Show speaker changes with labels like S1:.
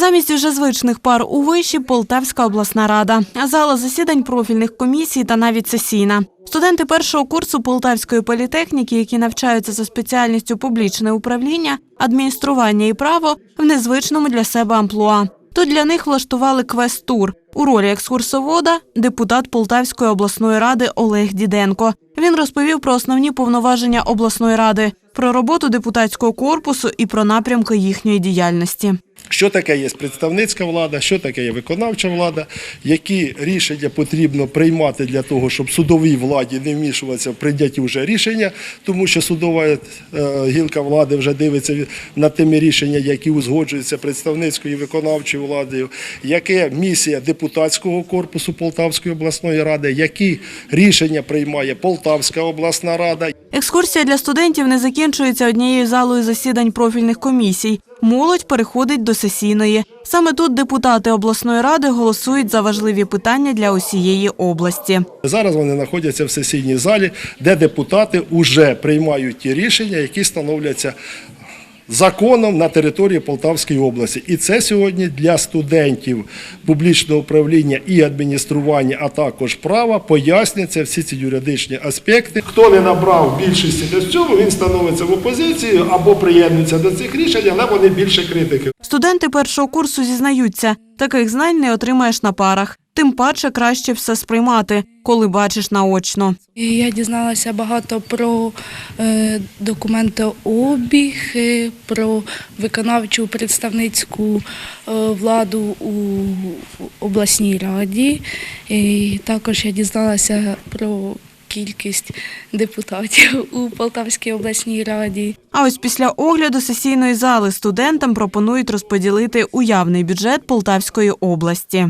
S1: Замість уже звичних пар у виші Полтавська обласна рада, зала засідань профільних комісій та навіть сесійна. Студенти першого курсу Полтавської політехніки, які навчаються за спеціальністю публічне управління, адміністрування і право в незвичному для себе амплуа. Тут для них влаштували квест-тур. У ролі екскурсовода депутат Полтавської обласної ради Олег Діденко. Він розповів про основні повноваження обласної ради, про роботу депутатського корпусу і про напрямки їхньої діяльності.
S2: Що таке є представницька влада, що таке є виконавча влада, які рішення потрібно приймати для того, щоб судовій владі не вмішуватися в прийняті вже рішення, тому що судова е, гілка влади вже дивиться на тими рішеннями, які узгоджуються представницькою і виконавчою владою, яке місія депутатського корпусу Полтавської обласної ради, які рішення приймає Полтавська обласна рада.
S1: Екскурсія для студентів не закінчується однією залою засідань профільних комісій. Молодь переходить до сесійної. Саме тут депутати обласної ради голосують за важливі питання для усієї області.
S2: Зараз вони знаходяться в сесійній залі, де депутати вже приймають ті рішення, які становляться законом на території Полтавської області. І це сьогодні для студентів публічного управління і адміністрування, а також права пояснюються всі ці юридичні аспекти. Хто не набрав більшості до цього, він становиться в опозицію або приєднується до цих рішень, але вони більше критики.
S1: Студенти першого курсу зізнаються, таких знань не отримаєш на парах. Тим паче краще все сприймати, коли бачиш наочно.
S3: Я дізналася багато про е, документообіг, е, про виконавчу представницьку е, владу у обласній раді. І також я дізналася про кількість депутатів у Полтавській обласній раді.
S1: А ось після огляду сесійної зали студентам пропонують розподілити уявний бюджет Полтавської області.